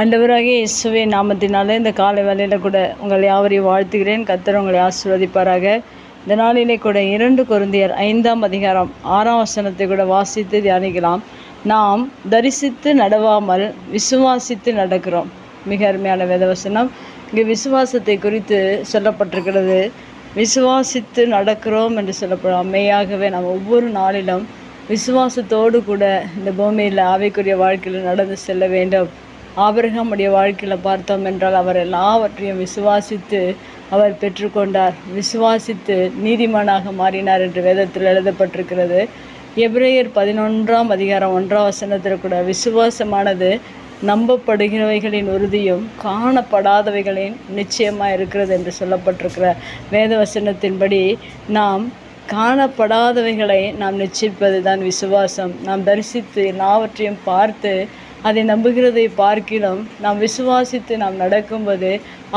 ஆண்டவராகிய இயேசுவே நாமத்தினாலே இந்த காலை வேலையில் கூட உங்களை யாவரையும் வாழ்த்துகிறேன். கத்தர் உங்களை ஆசீர்வதிப்பாராக. இந்த நாளிலே கூட இரண்டு குருந்தியர் ஐந்தாம் அதிகாரம் ஆறாம் வசனத்தை கூட வாசித்து தியானிக்கலாம். நாம் தரிசித்து நடவாமல் விசுவாசித்து நடக்கிறோம். மிக அருமையான வேதவசனம். இங்கே விசுவாசத்தை குறித்து சொல்லப்பட்டிருக்கிறது. விசுவாசித்து நடக்கிறோம் என்று சொல்லப்படும் மெய்யாகவே நாம் ஒவ்வொரு நாளிலும் விசுவாசத்தோடு கூட இந்த பூமியில் ஆவிக்குரிய வாழ்க்கையில் நடந்து செல்ல வேண்டும். ஆபிரகாமுடைய வாழ்க்கையில் பார்த்தோம் என்றால் அவர் எல்லாவற்றையும் விசுவாசித்து அவர் பெற்றுக்கொண்டார். விசுவாசித்து நீதிமானாக மாறினார் என்று வேதத்தில் எழுதப்பட்டிருக்கிறது. எப்ரேயர் பதினொன்றாம் அதிகாரம் ஒன்றாம் வசனத்தில் கூட விசுவாசமானது நம்பப்படுகிறவைகளின் உறுதியும் காணப்படாதவைகளின் நிச்சயமாக இருக்கிறது என்று சொல்லப்பட்டிருக்கிற வேத வசனத்தின்படி நாம் காணப்படாதவைகளை நாம் நிச்சயிப்பது தான் விசுவாசம். நாம் தரிசித்து எல்லாவற்றையும் பார்த்து அதை நம்புகிறதை பார்க்கிலும் நாம் விசுவாசித்து நாம் நடக்கும்போது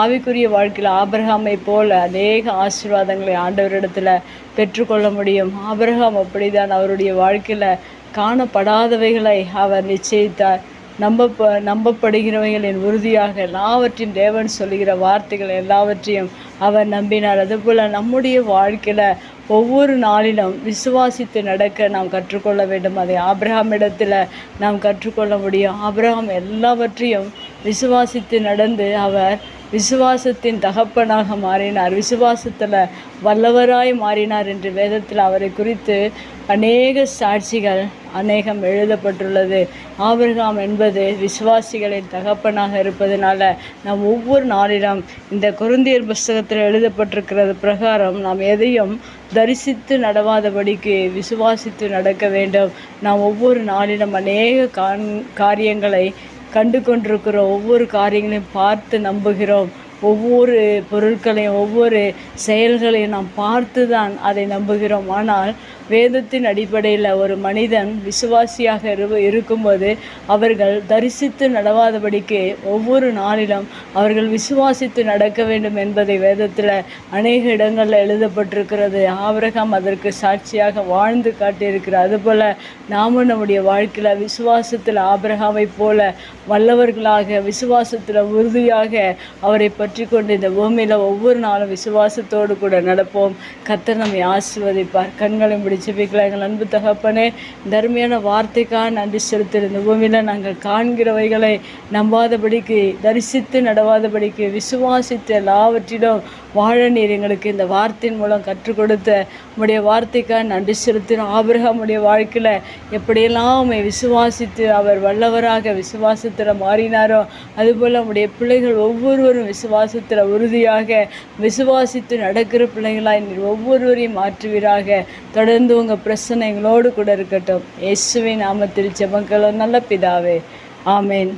ஆவிக்குரிய வாழ்க்கையில் ஆபிரகாமை போல அநேக ஆசீர்வாதங்களை ஆண்டவரிடத்தில் பெற்றுக்கொள்ள முடியும். ஆபிரகாம் அப்படிதான் அவருடைய வாழ்க்கையில் காணப்படாதவைகளை அவர் நிச்சயித்தார். நம்ப நம்பப்படுகிறவைகளின் உறுதியாக எல்லாவற்றையும் தேவன் சொல்லுகிற வார்த்தைகள் எல்லாவற்றையும் அவர் நம்பினார். அதுபோல் நம்முடைய வாழ்க்கையில் ஒவ்வொரு நாளிலும் விசுவாசித்து நடக்க நாம் கற்றுக்கொள்ள வேண்டும். அதை ஆபிரகாமிடத்தில் நாம் கற்றுக்கொள்ள முடியும். ஆபிரகாம் எல்லாவற்றையும் விசுவாசித்து நடந்து அவர் விசுவாசத்தின் தகப்பனாக மாறினார். விசுவாசத்தில் வல்லவராய் மாறினார் என்று வேதத்தில் அவரை குறித்து அநேக சாட்சிகள் அநேகம் எழுதப்பட்டுள்ளது. ஆபிரகாம் என்பது விசுவாசிகளின் தகப்பனாக இருப்பதனால நாம் ஒவ்வொரு நாளிலும் இந்த குருந்தியர் புஸ்தகத்தில் எழுதப்பட்டிருக்கிறது பிரகாரம் நாம் எதையும் தரிசித்து நடவாதபடிக்கு விசுவாசித்து நடக்க வேண்டும். நாம் ஒவ்வொரு நாளிலும் அநேக கான் காரியங்களை கண்டு கொண்டிருக்கிற ஒவ்வொரு காரியங்களையும் பார்த்து நம்புகிறோம். ஒவ்வொரு பொருட்களையும் ஒவ்வொரு செயல்களையும் நாம் பார்த்து தான் அதை நம்புகிறோம். ஆனால் வேதத்தின் அடிப்படையில் ஒரு மனிதன் விசுவாசியாக இரு இருக்கும்போது அவர்கள் தரிசித்து நடவாதபடிக்கு ஒவ்வொரு நாளிலும் அவர்கள் விசுவாசித்து நடக்க வேண்டும் என்பதை வேதத்தில் அநேக இடங்களில் எழுதப்பட்டிருக்கிறது. ஆபிரகாம் அதற்கு சாட்சியாக வாழ்ந்து காட்டியிருக்கிறார். அதுபோல் நாமும் நம்முடைய வாழ்க்கையில் விசுவாசத்தில் ஆபிரகாமை போல வல்லவர்களாக விசுவாசத்தில் உறுதியாக அவரை பற்றி கொண்டு இந்த பூமியில் ஒவ்வொரு நாளும் விசுவாசத்தோடு கூட நடப்போம். கத்தர் நம்மை ஆசிர்வதிப்பார். கண்களை முடிச்சு வைக்கலாம் எங்கள் அன்பு தகப்பனே தர்மையான வார்த்தைக்காக நன்றி செலுத்துகிற இந்த பூமியில் நாங்கள் காண்கிறவைகளை நம்பாதபடிக்கு தரிசித்து நடவாதபடிக்கு விசுவாசித்து எல்லாவற்றிலும் வாழ நீர் எங்களுக்கு இந்த வார்த்தையின் மூலம் கற்றுக் கொடுத்த உடைய வார்த்தைக்காக நன்றி செலுத்தினோம் ஆபிரகமுடைய வாழ்க்கையில் எப்படியெல்லாம் உண்மை விசுவாசித்து அவர் வல்லவராக விசுவாசத்தில் மாறினாரோ அதுபோல் நம்முடைய பிள்ளைகள் ஒவ்வொருவரும் விசுவாசத்தில் உறுதியாக விசுவாசித்து நடக்கிற பிள்ளைகளாய் நீர் ஒவ்வொருவரையும் மாற்றுவீராக. தொடர்ந்து உங்கள் பிரச்சனை எங்களோடு கூட இருக்கட்டும். இயேசுவின் நாமத்தில் ஜெபங்களும் நல்ல பிதாவே. ஆமேன்.